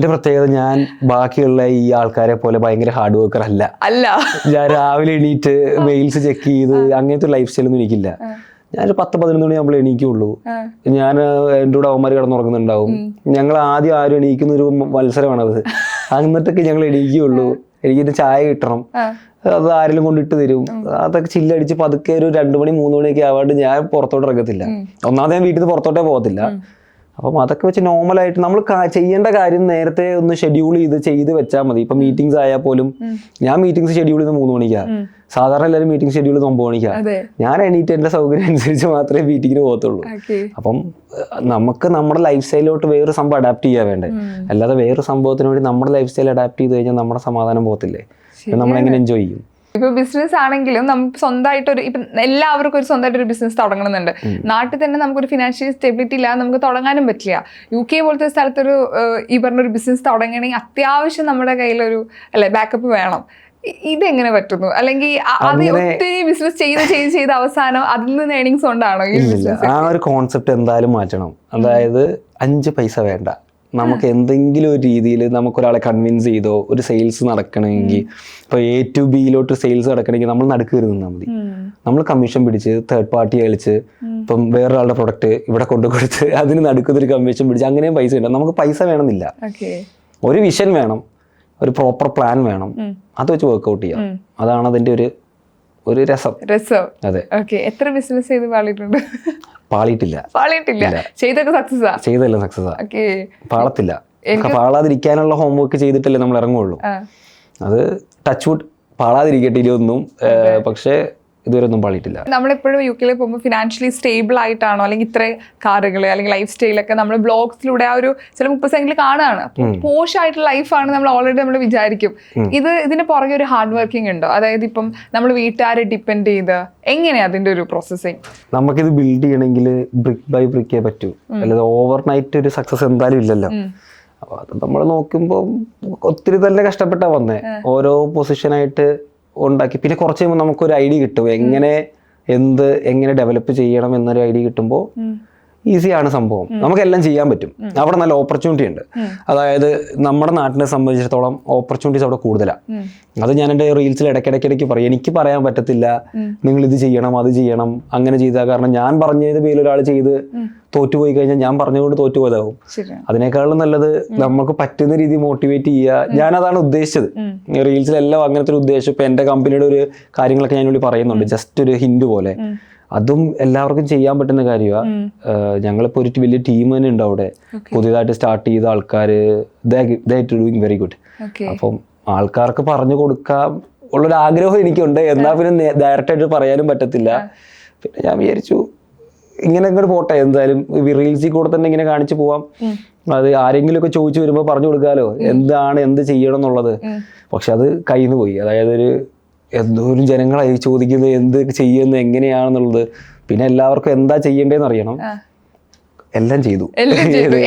എന്റെ പ്രത്യേകത ഞാൻ ബാക്കിയുള്ള ഈ ആൾക്കാരെ പോലെ ഭയങ്കര ഹാർഡ് വർക്കർ അല്ല. അല്ല. ഞാൻ രാവിലെ എണീറ്റ് മെയിൽസ് ചെക്ക് ചെയ്ത് അങ്ങനത്തെ ലൈഫ് സ്റ്റൈൽ ഒന്നും എനിക്കില്ല. ഞാനൊരു പത്ത് പതിനൊന്ന് മണി നമ്മൾ എണീക്കുള്ളൂ. ഞാൻ എന്റെ കൂടെ അവന്മാർ കിടന്നുറങ്ങുന്നുണ്ടാവും. ഞങ്ങൾ ആദ്യം ആരും എണീക്കുന്ന ഒരു മത്സരമാണത്. എന്നിട്ടൊക്കെ ഞങ്ങൾ എണീക്കുള്ളൂ. എനിക്ക് ചായ കിട്ടണം. അത് ആരെങ്കിലും കൊണ്ടിട്ട് തരും. അതൊക്കെ ചില്ലടിച്ച് പതുക്കെ ഒരു രണ്ട് മണി മൂന്ന് മണിയൊക്കെ ആവാണ്ട് ഞാൻ പുറത്തോട്ട് ഇറങ്ങത്തില്ല. ഒന്നാമത് ഞാൻ വീട്ടിൽ നിന്ന് പുറത്തോട്ടേ പോകത്തില്ല. അപ്പം അതൊക്കെ വെച്ച് നോർമലായിട്ട് നമ്മൾ ചെയ്യേണ്ട കാര്യം നേരത്തെ ഒന്ന് ഷെഡ്യൂൾ ചെയ്ത് ചെയ്ത് വെച്ചാൽ മതി. ഇപ്പം മീറ്റിംഗ്സ് ആയാൽ പോലും ഞാൻ മീറ്റിംഗ്സ് ഷെഡ്യൂൾ ചെയ്ത് മൂന്ന് മണിക്കാ. സാധാരണ എല്ലാവരും മീറ്റിംഗ് ഷെഡ്യൂൾ ഒമ്പത് മണിക്കാ. ഞാൻ എണീറ്റ് എന്റെ സൗകര്യം അനുസരിച്ച് മാത്രമേ മീറ്റിങ്ങിന് പോകത്തുള്ളൂ. അപ്പം നമുക്ക് നമ്മുടെ ലൈഫ് സ്റ്റൈലിലോട്ട് വേറൊരു സംഭവം അഡാപ്റ്റ് ചെയ്യാൻ വേണ്ടേ? അല്ലാതെ വേറൊരു സംഭവത്തിന് വേണ്ടി നമ്മുടെ ലൈഫ് സ്റ്റൈൽ അഡാപ്റ്റ് ചെയ്ത് കഴിഞ്ഞാൽ നമ്മുടെ സമാധാനം പോകത്തില്ലേ? നമ്മൾ എങ്ങനെ എൻജോയ് ചെയ്യും? ഇപ്പൊ ബിസിനസ് ആണെങ്കിലും നമുക്ക് സ്വന്തമായിട്ട് ഒരു ഇപ്പം എല്ലാവർക്കും ഒരു സ്വന്തമായിട്ട് ഒരു ബിസിനസ് തുടങ്ങണമെന്നുണ്ട് നാട്ടിൽ തന്നെ നമുക്കൊരു ഫിനാൻഷ്യൽ സ്റ്റെബിലിറ്റി ഇല്ല നമുക്ക് തുടങ്ങാനും പറ്റില്ല. യു കെ പോലത്തെ സ്ഥലത്തൊരു ഈ പറഞ്ഞൊരു ബിസിനസ് തുടങ്ങണമെങ്കിൽ അത്യാവശ്യം നമ്മുടെ കയ്യിലൊരു അല്ലെ ബാക്കപ്പ് വേണം. ഇതെങ്ങനെ പറ്റുന്നു? അല്ലെങ്കിൽ അ- അത് ഒത്തിരി ബിസിനസ് ചെയ്ത് ചെയ്ത് ചെയ്ത് അവസാനം അതിൽ നിന്ന് ഏണിങ്സ് കൊണ്ടാണോ ബിസിനസ് ആ ഒരു കോൺസെപ്റ്റ് എന്തായാലും മാറ്റണം. അതായത് അഞ്ച് പൈസ വേണ്ട. നമുക്ക് എന്തെങ്കിലും ഒരു രീതിയിൽ നമുക്കൊരാളെ കൺവിൻസ് ചെയ്തോ ഒരു സെയിൽസ് നടക്കണമെങ്കിൽ ഇപ്പൊ എ ടു ബിയിലോട്ട് സെയിൽസ് നടക്കണമെങ്കിൽ നമ്മൾ നടുക്ക് കയറി നിന്നാൽ മതി. നമ്മൾ കമ്മീഷൻ പിടിച്ച് തേർഡ് പാർട്ടി കളിച്ച് ഇപ്പം വേറൊരാളുടെ പ്രൊഡക്റ്റ് ഇവിടെ കൊണ്ടു കൊടുത്ത് അതിന് നടുക്കുന്നൊരു കമ്മീഷൻ പിടിച്ച് അങ്ങനെയും പൈസ ഉണ്ടാവും. നമുക്ക് പൈസ വേണമെന്നില്ല. ഒരു വിഷൻ വേണം ഒരു പ്രോപ്പർ പ്ലാൻ വേണം അത് വെച്ച് വർക്ക്ഔട്ട് ചെയ്യാം. അതാണ് അതിന്റെ ഒരു ഒരു രസം. രസം. അതെ. ഓക്കെ എത്ര ബിസിനസ് ചെയ്ത് പാളിയിട്ടുണ്ട് പാളിയിട്ടില്ല. പാളിയിട്ടില്ല. ചെയ്തൊക്കെ സക്സസ് ആ? ചെയ്തല്ല സക്സസ് ആ. ഓക്കെ പാളത്തില്ല. പാളാതിരിക്കാനുള്ള ഹോംവർക്ക് ചെയ്തിട്ടല്ലേ നമ്മൾ ഇറങ്ങുള്ളൂ. അത് ടച്ച് വുഡ് പാളാതിരിക്കട്ടെ ഇതൊന്നും പക്ഷേ ഇതുവരെ ഒന്നും പാളിയിട്ടില്ല നമ്മളെപ്പോഴും യു കെയിൽ പോകുമ്പോൾ ഫിനാൻഷ്യലി സ്റ്റേബിൾ ആയിട്ടാണോ? അല്ലെങ്കിൽ ഇത്ര കാറുകൾ അല്ലെങ്കിൽ ലൈഫ് സ്റ്റൈലൊക്കെ നമ്മൾ ബ്ലോഗ്സിലൂടെ ആ ഒരു ചില മുപ്പത് സെക്കൻഡിൽ കാണുകയാണ്. പോഷ് ആയിട്ടുള്ള ലൈഫാണ് നമ്മൾ ഓൾറെഡി നമ്മൾ വിചാരിക്കും. ഇത് ഇതിന് പുറകെ ഒരു ഹാർഡ് വർക്കിംഗ് ഉണ്ടോ? അതായത് ഇപ്പം നമ്മൾ വീട്ടുകാരെ ഡിപ്പെൻഡ് ചെയ്ത് എങ്ങനെയാ അതിന്റെ ഒരു പ്രോസസ്സിങ് നമുക്കിത് ബിൽഡ് ചെയ്യണമെങ്കിൽ ബ്രിക്ക് ബൈ ബ്രിക്കേ പറ്റൂ. അല്ലാതെ ഓവർ നൈറ്റ് ഒരു സക്സസ് എന്തായാലും ഇല്ലല്ലോ. അപ്പൊ അത് നമ്മൾ നോക്കുമ്പോൾ ഒത്തിരി തന്നെ കഷ്ടപ്പെട്ടാ വന്നേ. ഓരോ പൊസിഷനായിട്ട് ഉണ്ടാക്കി. പിന്നെ കുറച്ച് കഴിയുമ്പോൾ നമുക്കൊരു ഐഡിയ കിട്ടും. എങ്ങനെ എന്ത് എങ്ങനെ ഡെവലപ്പ് ചെയ്യണം എന്നൊരു ഐഡിയ കിട്ടുമ്പോൾ ഈസിയാണ് സംഭവം. നമുക്കെല്ലാം ചെയ്യാൻ പറ്റും. അവിടെ നല്ല ഓപ്പർച്യൂണിറ്റി ഉണ്ട്. അതായത് നമ്മുടെ നാട്ടിനെ സംബന്ധിച്ചിടത്തോളം ഓപ്പർച്യൂണിറ്റീസ് അവിടെ കൂടുതലാണ് അത് ഞാൻ എന്റെ റീൽസിൽ ഇടയ്ക്കിടയ്ക്കിടയ്ക്ക് പറയും. എനിക്ക് പറയാൻ പറ്റത്തില്ല. നിങ്ങൾ ഇത് ചെയ്യണം അത് ചെയ്യണം അങ്ങനെ ചെയ്താൽ കാരണം ഞാൻ പറഞ്ഞത് പേരിൽ ഒരാൾ ചെയ്ത് തോറ്റുപോയി കഴിഞ്ഞാൽ ഞാൻ പറഞ്ഞുകൊണ്ട് തോറ്റുപോയതാവും. അതിനേക്കാളും നല്ലത് നമുക്ക് പറ്റുന്ന രീതി മോട്ടിവേറ്റ് ചെയ്യുക. ഞാൻ അതാണ് ഉദ്ദേശിച്ചത്. റീൽസിലെല്ലാം അങ്ങനത്തെ ഒരു ഉദ്ദേശം. ഇപ്പൊ എന്റെ കമ്പനിയുടെ ഒരു കാര്യങ്ങളൊക്കെ ഞാൻ വേണ്ടി പറയുന്നുണ്ട്. ജസ്റ്റ് ഒരു ഹിന്ദു പോലെ. അതും എല്ലാവർക്കും ചെയ്യാൻ പറ്റുന്ന കാര്യമാണ് ഞങ്ങളിപ്പോ ഒരു വലിയ ടീം തന്നെ ഉണ്ട് അവിടെ. പുതിയതായിട്ട് സ്റ്റാർട്ട് ചെയ്ത ആൾക്കാർ ഡൂയിങ് വെരി ഗുഡ് അപ്പം ആൾക്കാർക്ക് പറഞ്ഞു കൊടുക്കാം ഉള്ളൊരു ആഗ്രഹം എനിക്കുണ്ട്. എന്നാൽ പിന്നെ ഡയറക്റ്റ് ആയിട്ട് പറയാനും പറ്റത്തില്ല. പിന്നെ ഞാൻ വിചാരിച്ചു ഇങ്ങനെ ഇങ്ങോട്ട് പോട്ടെ. എന്തായാലും റീൽസിൽ കൂടെ തന്നെ ഇങ്ങനെ കാണിച്ചു പോവാം. അത് ആരെങ്കിലും ഒക്കെ ചോദിച്ചു വരുമ്പോൾ പറഞ്ഞു കൊടുക്കാലോ. എന്താണ് എന്ത് ചെയ്യണം എന്നുള്ളത്. പക്ഷെ അത് കയ്യിൽ നിന്ന് പോയി. അതായത് ഒരു എന്തോരം ജനങ്ങളായി ചോദിക്കുന്നത് എന്ത് ചെയ്യുന്നത് എങ്ങനെയാണെന്നുള്ളത്. പിന്നെ എല്ലാവർക്കും എന്താ ചെയ്യേണ്ടതെന്ന് അറിയണം. എല്ലാം ചെയ്തു. എല്ലാം ചെയ്തു.